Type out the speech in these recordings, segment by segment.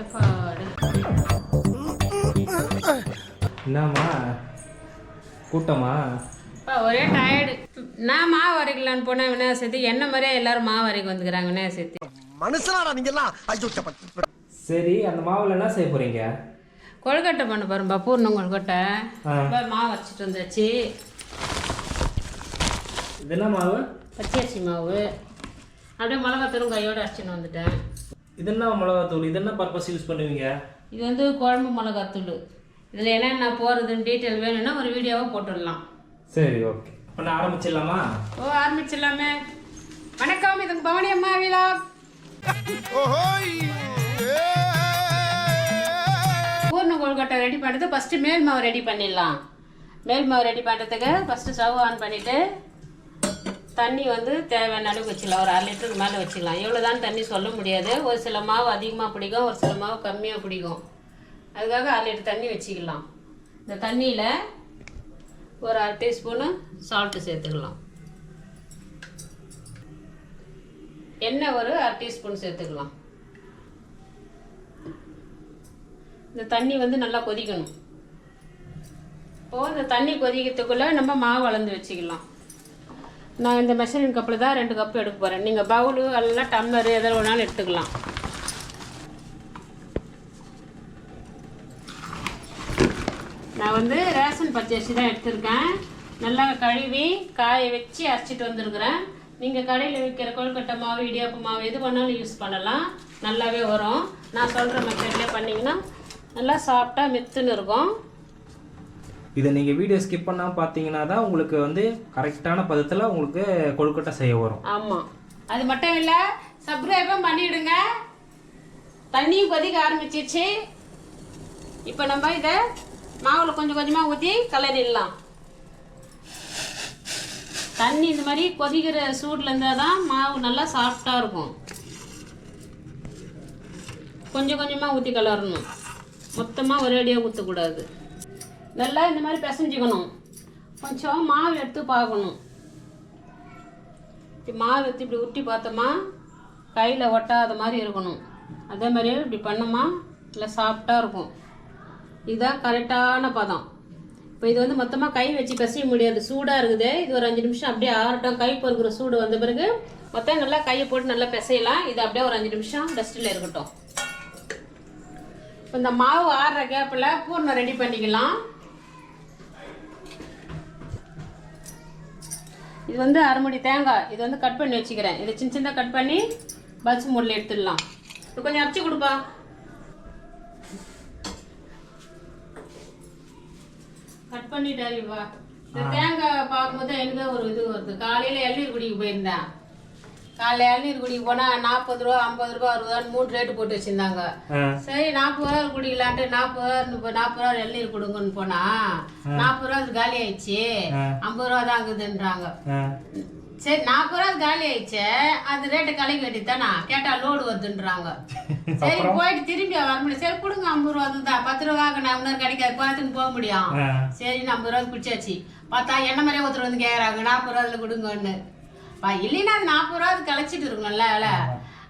எப்பாடு. என்னம்மா? கூட்டமா? ஒரே டயர்டு நான் மாவு அரைக்கலான்னு போனால் விநாயகர் சதுர்த்தி என்ன மாதிரியே எல்லாரும் மாவு அரைக்க வந்துக்கிறாங்க விநாயகர் சதுர்த்தி? மனுஷனாடா நீங்க எல்லாம் ஐயோ சப்பா. சரி அந்த மாவில் என்ன செய்ய போறீங்க? கொழுக்கட்டை பண்ண பாருப்பா பூர்ணம் கொழுக்கட்டை. மாவு வச்சுட்டு வந்தாச்சு. இது என்ன மாவு? பச்சரிசி மாவு. அப்படியே மிளகாத்தூளும் கையோடு அரைச்சின்னு வந்துட்டேன். இது என்ன மிளகாத்தூள்? இது என்ன பர்பஸ் யூஸ் பண்ணுவீங்க? இது வந்து குழம்பு மிளகாத்தூள். இதில் என்னென்ன போகிறதுன்னு டீட்டெயில் வேணும்னா ஒரு வீடியோவாக போட்டுடலாம். சரி ஓகே பண்ண ஆரம்பிச்சிடலாமா? ஓ ஆரம்பிச்சிடலாமே. வணக்கம் இது பவனி அம்மா விழா. பூர்ண கொழுக்கட்டை ரெடி பண்ணுறது ஃபஸ்ட்டு மேல் மாவு ரெடி பண்ணிடலாம். மேல் மாவு ரெடி பண்ணுறதுக்கு ஃபஸ்ட்டு ஸ்டவ் ஆன் பண்ணிவிட்டு தண்ணி வந்து தேவையான அளவுக்கு வச்சுக்கலாம். ஒரு அரை லிட்டருக்கு மேலே வச்சுக்கலாம். எவ்வளோ தான் தண்ணி சொல்ல முடியாது. ஒரு சில மாவு அதிகமாக பிடிக்கும் ஒரு சில மாவு கம்மியாக பிடிக்கும். அதுக்காக அரை லிட்டர் தண்ணி வச்சுக்கலாம். இந்த தண்ணியில் ஒரு அரை டீஸ்பூனு சால்ட்டு சேர்த்துக்கலாம். எண்ணெய் ஒரு அரை டீஸ்பூன் சேர்த்துக்கலாம். இந்த தண்ணி வந்து நல்லா கொதிக்கணும். இப்போது இந்த தண்ணி கொதிக்கிறதுக்குள்ளே நம்ம மாவு வளர்ந்து வச்சுக்கலாம். நான் இந்த மெஷரிங் கப்பில் தான் ரெண்டு கப் எடுக்க போகிறேன் நீங்கள் பவுலு எல்லாம் டம்ளரு எதில் வேணாலும் எடுத்துக்கலாம். நான் வந்து ரேஷன் பச்சரிசி தான் எடுத்திருக்கேன். நல்லா கழுவி காய வச்சு அரைச்சிட்டு வந்திருக்கிறேன். நீங்கள் கடையில் விற்கிற கொழுக்கட்டை மாவு இடியாப்பு மாவு எது வேணாலும் யூஸ் பண்ணலாம். நல்லாவே வரும். நான் சொல்கிற மெத்தட்லேயே பண்ணிங்கன்னா நல்லா சாஃப்டாக மெத்துன்னு இருக்கும். இதை நீங்கள் வீடியோ ஸ்கிப் பண்ணாமல் பார்த்தீங்கன்னா தான் உங்களுக்கு வந்து கரெக்டான பதத்தில் உங்களுக்கு கொழுக்கட்டை செய்ய வரும். ஆமாம் அது மட்டும் இல்லை சப்ஸ்கிரைபும் பண்ணிவிடுங்க தண்ணியும் கொதிக்க ஆரம்பிச்சிச்சு இப்போ நம்ம இதை மாவில் கொஞ்சம் கொஞ்சமாக ஊற்றி கலரிடலாம். தண்ணி இந்த மாதிரி கொதிக்கிற சூடில் இருந்தால் தான் மாவு நல்லா சாஃப்டாக இருக்கும். கொஞ்சம் கொஞ்சமாக ஊற்றி கலரணும். மொத்தமாக ஒரேடியாக ஊற்றக்கூடாது நல்லா இந்த மாதிரி பிசைஞ்சுக்கணும். கொஞ்சம் மாவு எடுத்து பார்க்கணும். இப்படி மாவு எடுத்து இப்படி உருட்டி பார்த்தோமா கையில் ஒட்டாத மாதிரி இருக்கணும். அதே மாதிரியே இப்படி பண்ணோமா நல்லா சாஃப்டாக இருக்கும். இதுதான் கரெக்டான பதம். இப்போ இது வந்து மொத்தமாக கை வச்சு பிசைய முடியாது. சூடாக இருக்குது. இது ஒரு அஞ்சு நிமிஷம் அப்படியே ஆறட்டும். கை பொறுக்கிற சூடு வந்த பிறகு மொத்தம் நல்லா கையை போட்டு நல்லா பிசையலாம். இது அப்படியே ஒரு அஞ்சு நிமிஷம் டஸ்ட்டில் இருக்கட்டும். இப்போ இந்த மாவு ஆறுற கேப்பில் பூர்ணம் ரெடி பண்ணிக்கலாம். இது வந்து அரைமுடி தேங்காய். இது வந்து கட் பண்ணி வச்சுக்கிறேன். இதை சின்ன சின்னதாக கட் பண்ணி பல்ஸ் மூடில் எடுத்துடலாம். இது கொஞ்சம் அரைச்சி கொடுப்பா. கட் பண்ணிட்டாரு வா இந்த தேங்காய் பார்க்கும்போது எனக்கு ஒரு இது வருது. காலையில் இளநீர் குடிக்க போயிருந்தேன். காலையில் இளநீர் குடிக்க போனால் நாற்பது ரூபா ஐம்பது ரூபா அறுபது மூணு ரேட்டு போட்டு வச்சுருந்தாங்க. சரி நாற்பது ரூபா குடிக்கலான்ட்டு நாற்பது ரூபா நாற்பது ரூபா இளநீர் கொடுங்கன்னு போனா நாற்பது ரூபா அது காலி ஆயிடுச்சு. ஐம்பது ரூபா தான் ஆகுதுன்றாங்க. சரி நாற்பது ரூபா காலி ஆயிடுச்சு. அது ரேட்டு கலைக்கு வேண்டியதானா கேட்டா லோடு வருதுன்றாங்க. சரி போயிட்டு திரும்பி வர முடியும் சரி கொடுங்க ஐம்பது ரூபா தான் பத்து ரூபாக்கு நான் இன்னொரு கிடைக்காது பார்த்துன்னு போக முடியும். சரி ஐம்பது ரூபா குடிச்சாச்சு. பார்த்தா என்ன மாதிரியே ஒருத்தர் வந்து கேட்குறாங்க நாற்பது ரூபா அதில் கொடுங்கன்னு. இல்லைன்னா அது நாற்பது ரூபா அது கழிச்சிட்டு இருக்கணும்ல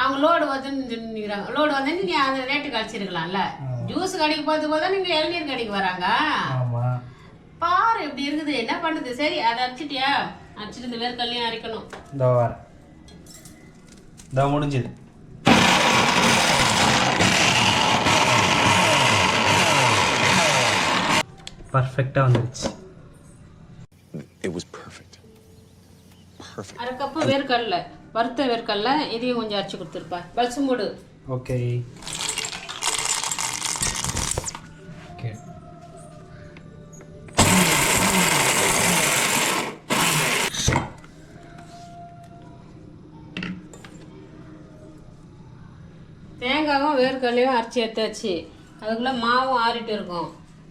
அவங்க லோடு வருதுன்னு நிற்கிறாங்க லோடு வந்து நீ அந்த ரேட்டு கழிச்சிருக்கலாம்ல ஜூஸ் கடைக்கு போகிறது போது நீங்கள் இளநீர் கடைக்கு வராங்க. பாரு இப்படி இருக்குது. என்ன பண்ணுது? சரி அதை அரைச்சிட்டியா அரைச்சிட்டு இந்த வேர்க்கல்லையும் அரைக்கணும். இந்த வார. இந்த முடிஞ்சுது. பர்ஃபெக்டாக வந்துருச்சு. It was perfect. Perfect. அரை கப்பு வேர்க்கடலை வறுத்த வேர்க்கடலை இதையும் கொஞ்சம் அரைச்சி கொடுத்துருப்பா. பல்சு மூடு ஓகே ஓகே தேங்காயும் வேர்க்கடலையும் அரைச்சி எடுத்தாச்சு. அதுக்குள்ளே மாவும் ஆறிட்டு இருக்கும்.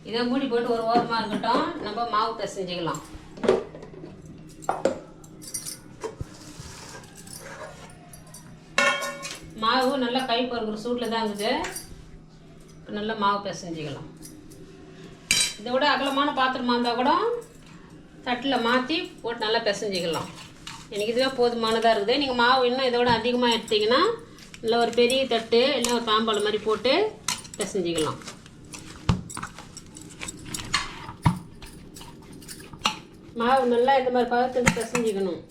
இதை மூடி போட்டு ஒரு ஓரமாக இருக்கட்டும். நம்ம மாவு பிசைஞ்சிக்கலாம். மாவு நல்லா கை பொறுக்கிற சூட்டில் தான் இருக்குது. இப்போ நல்லா மாவு பிசைஞ்சிக்கலாம். இதை விட அகலமான பாத்திரமா இருந்தால் கூட தட்டில் மாற்றி போட்டு நல்லா பிசைஞ்சிக்கலாம். எனக்கு இதுவே போதுமானதாக இருக்குது. நீங்கள் மாவு இன்னும் இதை விட அதிகமாக எடுத்தீங்கன்னா இல்லை ஒரு பெரிய தட்டு இல்லை ஒரு தாம்பாளம் மாதிரி போட்டு பிசைஞ்சிக்கலாம். மாவு நல்லா இந்த மாதிரி பதத்துக்கு பிசைஞ்சிக்கணும்.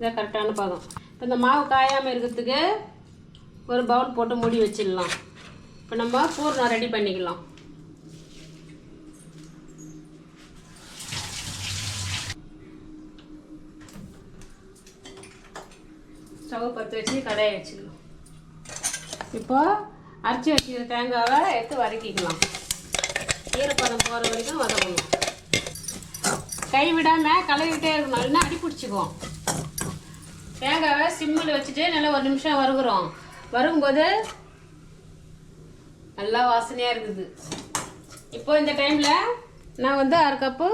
இதான் கரெக்டான பதம். இப்போ இந்த மாவு காயாமல் இருக்கிறதுக்கு ஒரு பவுல் போட்டு மூடி வச்சிடலாம். இப்போ நம்ம பூர்ணம் ரெடி பண்ணிக்கலாம். ஸ்டவ் பற்ற வச்சு கடையை வச்சுக்கலாம் இப்போது அரைச்சி வச்சுக்கிற தேங்காவை எடுத்து வதக்கிக்கலாம். ஈரப்பதம் போகிற வரைக்கும் வதக்கணும். கை விடாமல் கலவிட்டே இருக்கணும். இல்லைன்னா அடி பிடிச்சிக்குவோம் தேங்காவை சிம்மில் வச்சுட்டு நல்லா ஒரு நிமிஷம் வருகிறோம் வரும்போது நல்லா வாசனையாக இருக்குது. இப்போ இந்த டைமில் நான் வந்து அரை கப்பு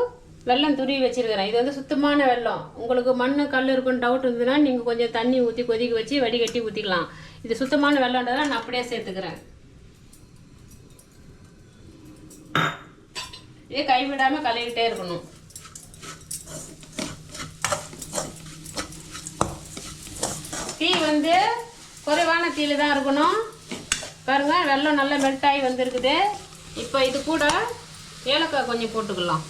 வெல்லம் துருவி வச்சிருக்கிறேன். இது வந்து சுத்தமான வெள்ளம் உங்களுக்கு மண் கல் இருக்குன்னு டவுட் இருந்ததுன்னா நீங்கள் கொஞ்சம் தண்ணி ஊற்றி கொதிக்க வச்சு வடிகட்டி ஊற்றிக்கலாம் இது சுத்தமான வெள்ளம்ன்றதை நான் அப்படியே சேர்த்துக்கிறேன். இதே கைவிடாமல் கழுவிட்டே இருக்கணும். டீ வந்து குறைவான தீயில் தான் இருக்கணும். பாருங்க வெள்ளம் நல்லா மெல்ட் ஆகி வந்திருக்குது. இப்போ இது கூட ஏலக்காய் கொஞ்சம் போட்டுக்கலாம்.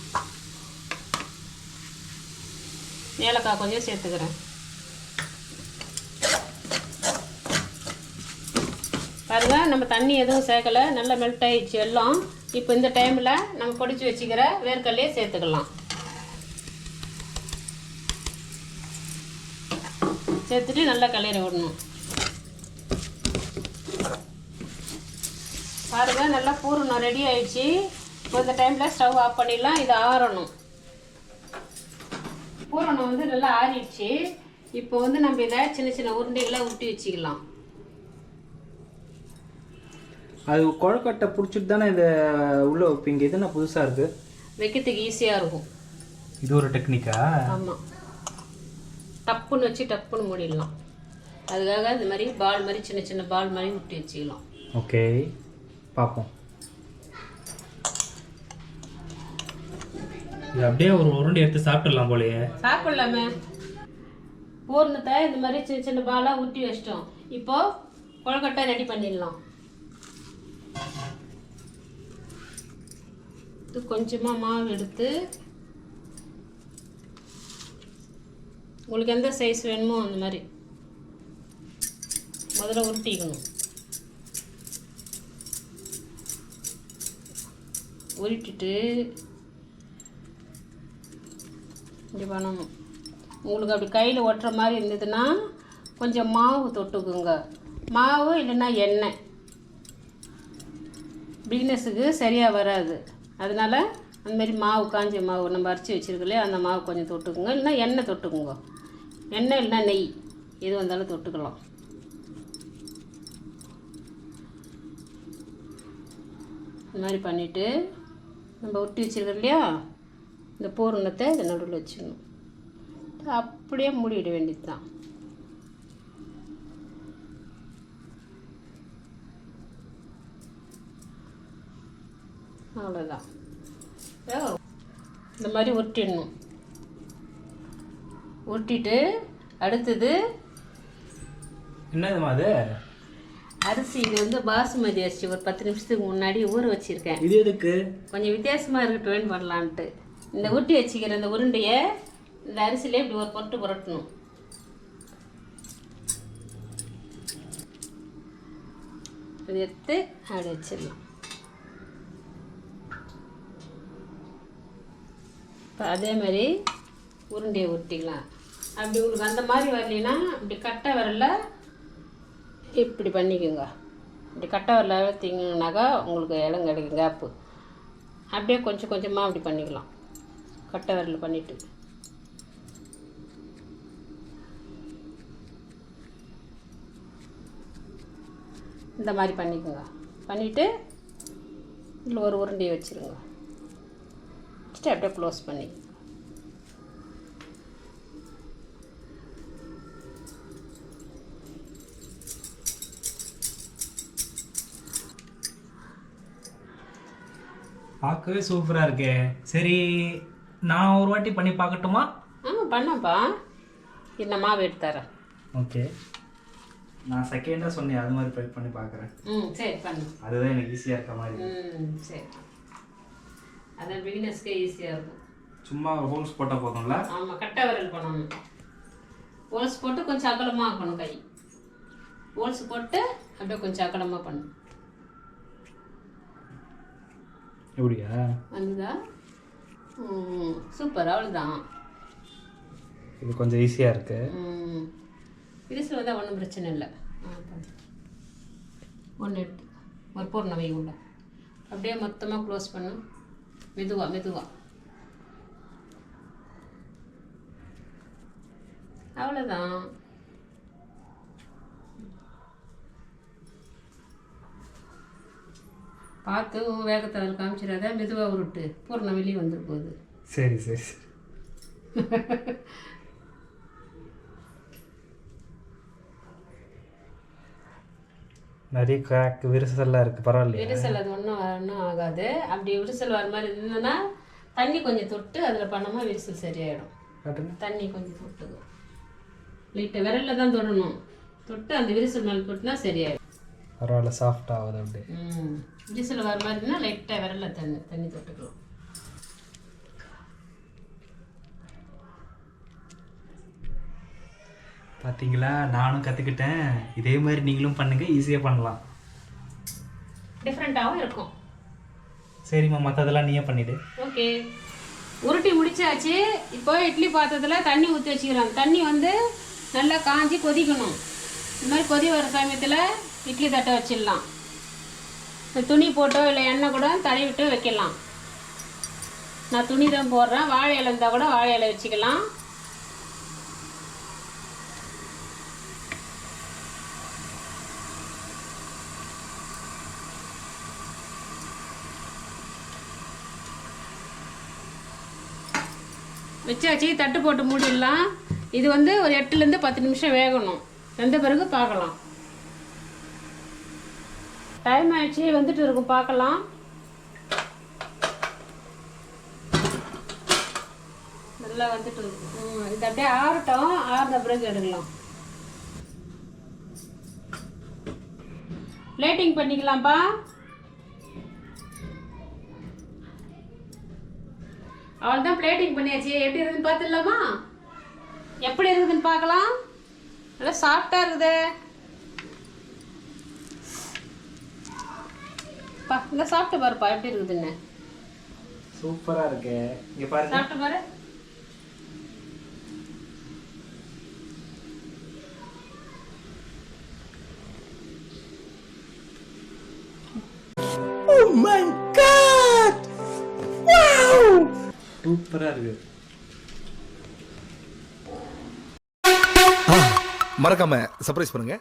ஏலக்காய் கொஞ்சம் சேர்த்துக்கிறேன். பாருங்க நம்ம தண்ணி எதுவும் சேர்க்கல. நல்லா மெல்ட் ஆகிடுச்சு எல்லாம். இப்போ இந்த டைமில் நம்ம பொடிச்சு வச்சுக்கிற வேர்க்கல்லையே சேர்த்துக்கலாம். சேர்த்துட்டு நல்லா கிளறி விடணும். பாருங்க நல்லா பூரணம் ரெடி ஆயிடுச்சு. இப்போ இந்த டைமில் ஸ்டவ் ஆஃப் பண்ணிடலாம் இது ஆறணும். பூரணம் வந்து நல்லா ஆறிடுச்சு. இப்போ வந்து நம்ம இதை சின்ன சின்ன உருண்டைகளை உருட்டி வச்சுக்கலாம். அது குழக்கட்டை பிடிச்சிட்டு தானே இதை உள்ளே வைப்பீங்க? இது என்ன புதுசாக இருக்குது வைக்கிறதுக்கு ஈஸியாக இருக்கும். இது ஒரு டெக்னிக்கா ஆமாம் டப்புன்னு வச்சு டப்புன்னு மூடிடலாம். அதுக்காக இந்த மாதிரி பால் மாதிரி சின்ன சின்ன பால் மாதிரி உருட்டி வச்சுக்கலாம். ஓகே பார்ப்போம். இது அப்படியே ஒரு உருண்டை எடுத்து சாப்பிட்டுடலாம் போலயே. சாப்பிடலாமே. பூர்ணத்தை இந்த மாதிரி சின்ன சின்ன பாலாக ஊட்டி வச்சிட்டோம். இப்போ கொழுக்கட்டை ரெடி பண்ணிடலாம். இது கொஞ்சமாக மாவு எடுத்து உங்களுக்கு எந்த சைஸ் வேணுமோ அந்த மாதிரி. முதல்ல உருட்டிக்கணும். உருட்டிட்டு இப்படி பண்ணணும் உங்களுக்கு அப்படி கையில் ஒட்டுற மாதிரி இருந்ததுன்னா கொஞ்சம் மாவு தொட்டுக்குங்க. மாவு இல்லைன்னா எண்ணெய். பிகினஸுக்கு சரியாக வராது. அதனால அந்தமாரி மாவு காஞ்ச மாவு நம்ம அரைச்சி வச்சுருக்கலையே அந்த மாவு கொஞ்சம் தொட்டுக்குங்க. இல்லைன்னா எண்ணெய் தொட்டுக்குங்க. எண்ணெய் இல்லைன்னா நெய். எது வந்தாலும் தொட்டுக்கலாம். இந்த மாதிரி பண்ணிவிட்டு நம்ம ஒட்டி வச்சுருக்கோம் இல்லையா? இந்த பூரணத்தை இந்த நடுவில் வச்சிடணும். அப்படியே மூடிவிட வேண்டியது தான் அவ்வளோதான் இந்த மாதிரி ஒட்டிடணும். உருட்டிட்டு அடுத்தது என்னதுமா அது? அரிசி இது வந்து பாசுமதி அரிசி. ஒரு பத்து நிமிஷத்துக்கு முன்னாடி ஊற வச்சுருக்கேன். இது எதுக்கு? கொஞ்சம் வித்தியாசமாக இருக்கட்டும் பண்ணலான்ட்டு. இந்த உருட்டி வச்சுக்கிற இந்த உருண்டையை இந்த அரிசியிலே இப்படி ஒரு பொட்டு புரட்டணும். இது எடுத்து அப்படி வச்சிடலாம். இப்போ அதே மாதிரி உருண்டையை உருட்டிக்கலாம். அப்படி உங்களுக்கு அந்த மாதிரி வரலைன்னா இப்படி கட்டை வரல இப்படி பண்ணிக்கோங்க. இப்படி கட்டை வரல அழுத்திங்கனாக்கா உங்களுக்கு இடம் கிடைக்கும் கேப்பு அப்படியே கொஞ்சம் கொஞ்சமாக அப்படி பண்ணிக்கலாம். கட்டை வரல பண்ணிவிட்டு இந்த மாதிரி பண்ணிக்கோங்க. பண்ணிவிட்டு இதில் ஒரு உருண்டையை வச்சுருங்க. வச்சுட்டு அப்படியே க்ளோஸ் பண்ணி. பார்க்கவே சூப்பராக இருக்கே. சரி நான் ஒரு வாட்டி பண்ணி பார்க்கட்டுமா? பண்ணப்பா. இந்த மாவு எடுத்து தரேன். ஓகே. நான் செகண்டாக சொன்னேன் அது மாதிரி ட்ரை பண்ணி பார்க்குறேன். ம் சரி பண்ணு. அதுதான் எனக்கு ஈஸியாக இருக்க மாதிரி ம் சரி. அதான் பிகினர்ஸ்க்கே ஈஸியாக இருக்கும். சும்மா ஹோல்ஸ் போட்டால் போதும்ல? ஆமாம் கட்டை விரல் பண்ணணும் ஹோல்ஸ் போட்டு கொஞ்சம் அகலமாக ஆக்கணும் கை. ஹோல்ஸ் போட்டு அப்படியே கொஞ்சம் அகலமாக பண்ணணும். எப்படியா? ம் சூப்பர் அவ்வளோதான் இது கொஞ்சம் ஈஸியாக இருக்கு. விரிசல் வந்தால் ஒன்றும் பிரச்சனை இல்லை. ஒன்று எடுத்து ஒரு பூர்ண உள்ள. அப்படியே மொத்தமாக க்ளோஸ் பண்ணு. மெதுவா மெதுவா. அவ்வளோதான் பார்த்து வேகத்தை அதில் காமிச்சிடாத மெதுவாக உருட்டு. பூர்ண வெளியே வந்துரு போகுது சரி சரி சரி. நிறைய கிராக் விரிசல்லாம் இருக்குது பரவாயில்லையா. விரிசல் அது ஒன்றும் ஒன்றும் ஆகாது. அப்படி விரிசல் வர மாதிரி இருந்ததுன்னா தண்ணி கொஞ்சம் தொட்டு அதில் பண்ணோமா விரிசல் சரியாயிடும். தண்ணி கொஞ்சம் தொட்டு லைட்டை விரலில் தான் தொடணும். தொட்டு அந்த விரிசல் மேலே தொட்டுனா சரியாயிடும். பரவாயில்ல சாஃப்ட் ஆகுது அப்படியே. ம். விரிசல் வர மாதிரி இருந்தால் லைட்டாக விரலில் தண்ணி தண்ணி தொட்டுக்கலாம். பார்த்தீங்களா நானும் கற்றுக்கிட்டேன் இதே மாதிரி நீங்களும் பண்ணுங்கள் ஈஸியாக பண்ணலாம். டிஃப்ரெண்ட்டாகவும் இருக்கும். சரிம்மா மற்றதெல்லாம் நீயே பண்ணிவிடு ஓகே. உருட்டி முடிச்சாச்சு. இப்போ இட்லி பாத்திரத்தில் தண்ணி ஊற்றி வச்சுக்கலாம். தண்ணி வந்து நல்லா காஞ்சி கொதிக்கணும். இந்த மாதிரி கொதி வர சமயத்தில் இட்லி தட்டை வச்சிடலாம். இந்த துணி போட்டோ இல்லை எண்ணெய் கூட தடவிட்டு விட்டு வைக்கலாம். நான் துணி தான் போடுறேன். வாழை இலை இருந்தால் கூட வாழை இலை வச்சுக்கலாம். வச்சாச்சு. தட்டு போட்டு மூடிடலாம். இது வந்து ஒரு எட்டுலேருந்து பத்து நிமிஷம் வேகணும். வெந்த பிறகு பார்க்கலாம். டைம் ஆயிடுச்சு வந்துட்டு இருக்கும் பார்க்கலாம். நல்லா வந்துட்டு இருக்கும் இது அப்படியே ஆறட்டும். ஆறுத பிறகு எடுக்கலாம். லைட்டிங் பண்ணிக்கலாம்ப்பா. அவ்வளோதான் பிளேட்டிங் பண்ணியாச்சு. எப்படி இருக்குதுன்னு பார்த்துடலாமா? எப்படி இருக்குதுன்னு பார்க்கலாம்? நல்லா சாஃப்டாக இருக்குது. பா இந்த சாப்பிட்டு பாருப்பா எப்படி இருக்குதுன்னு சூப்பராக இருக்கு. இங்கே பாருங்க. சாப்பிட்டு பாரு. சூப்பராக இருக்குது மறக்காம சர்ப்ரைஸ் பண்ணுங்க.